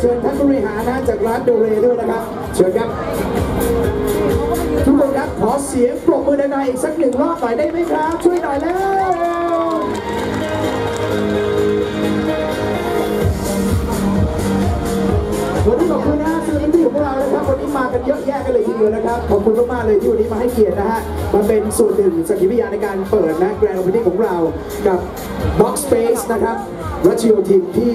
เชิญท่านผู้บริหารนะจากร้านโดเรด้วยนะครับ เชิญครับ ทุกคนครับขอเสียงปรบมือดังๆอีกสักหนึ่งรอบหน่อยได้ไหมครับ ช่วยหน่อยแล้ววันนี้ขอบคุณนะสื่อมวลชนของเรานะครับวันนี้มากันเยอะแยะกันเลยทีเดียวนะครับขอบคุณมากๆเลยที่วันนี้มาให้เกียรตินะฮะมาเป็นส่วนหนึ่งสักขีพยานในการเปิดนะแกรนด์โอเพนนิ่งของเรากับ Box Space นะครับรัชโยธินที่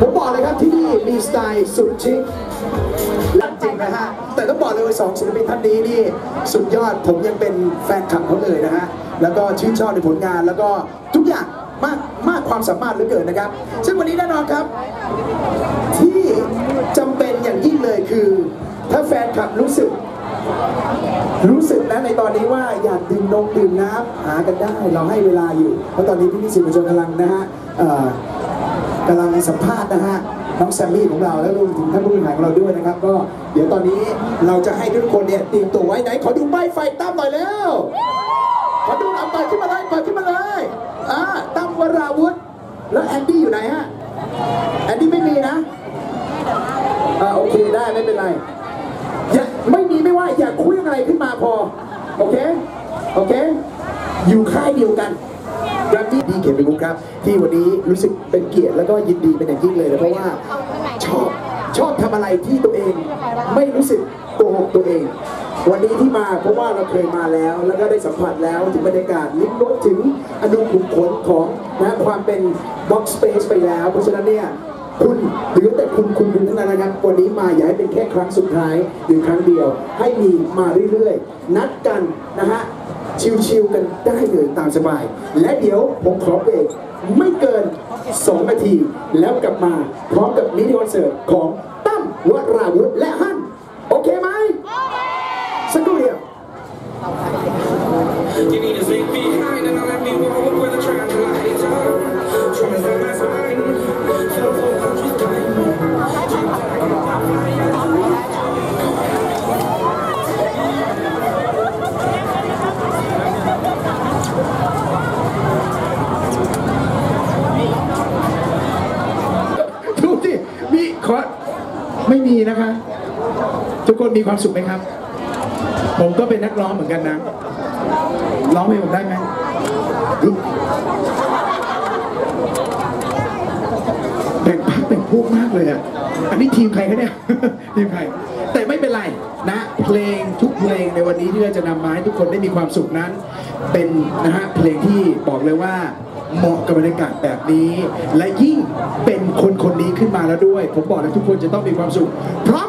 ผมบอกเลยครับที่นี่มีสไตล์สุดชิคและจริงนะฮะ แต่ต้องบอกเลยว่าสองศิลปินท่านนี้นี่สุดยอดผมยังเป็นแฟนคลับเขาเลยนะฮะ แล้วก็ชื่นชอบในผลงานแล้วก็ทุกอย่างมากมากความสามารถเหลือเกินนะครับ ซึ่งวันนี้แน่นอนครับ ที่จำเป็นอย่างยิ่งเลยคือ ถ้าแฟนคลับรู้สึก รู้สึกนะในตอนนี้ว่าอยากดื่มนมดื่มน้ำหากันได้ เราให้เวลาอยู่ เพราะตอนนี้พี่พี่สื่อมวลชนกำลังนะฮะ กำลังสัมภาษณ์นะฮะน้องแซมมี่ของเราและรวมถึงท่านผู้บริหารของเราด้วยนะครับ ก็เดี๋ยวตอนนี้เราจะให้ทุกคนเนี่ยเตรียมตัวไว้ไหนขอดูป้ไฟตั้มหน่อยแล้วขอดูเอาเปิดขึ้นมาเลยเปิดขึ้นมาเลยอ่าตั้มวราวุธ แล้วแอนดี้อยู่ไหนฮะแอนดี้ไม่มีนะอ่าโอเคได้ไม่เป็นไรอย่าไม่มีไม่ว่าอย่าคุยอะไรขึ้นมาพอโอเคโอเค อยู่ค่ายเดียวกัน ครับที่ดีเขียนเป็นมุกครับ ที่วันนี้รู้สึกเป็นเกียรติแล้วก็ยินดีเป็นอย่างยิ่งเลยนะเพราะว่าชอบชอบทำอะไรที่ตัวเองไม่รู้สึกโกหกตัวเอง วันนี้ที่มาเพราะว่าเราเคยมาแล้ว แล้วก็ได้สัมผัสแล้วถึงบรรยากาศลิ้มรสถึงอนุขุมขนของนะความเป็นบ็อกซ์สเปซไปแล้ว เพราะฉะนั้นเนี่ย คุณหรือแต่คุณคุณคุณเท่านั้นนะครับ วันนี้มาอย่าให้เป็นแค่ครั้งสุดท้ายหรือครั้งเดียว ให้มีมาเรื่อยๆ นัดกันนะฮะชิวๆกันได้เลยตามสบาย และเดี๋ยวผมขอเบรกไม่เกิน 2 นาที แล้วกลับมาพร้อมกับมินิคอนเสิร์ตของตั้มวราวุธและฮั่นโอเคไหมสักครู่เดียว ขอไม่มีนะคะ ทุกคนมีความสุขไหมครับ ผมก็เป็นนักร้องเหมือนกันนะ ร้องเพลงผมได้ไหมแบ่งพักแบ่งพวกมากเลยอะ อันนี้ทีมใครคะเนี่ย ทีมใคร ไรนะเพลงทุกเพลงในวันนี้ที่เราจะนำมาให้ทุกคนได้มีความสุขนั้น เป็นนะฮะเพลงที่บอกเลยว่าเหมาะกับบรรยากาศแบบนี้ และยิ่งเป็นคนคนนี้ขึ้นมาแล้วด้วย ผมบอกเลยทุกคนจะต้องมีความสุข พร้อม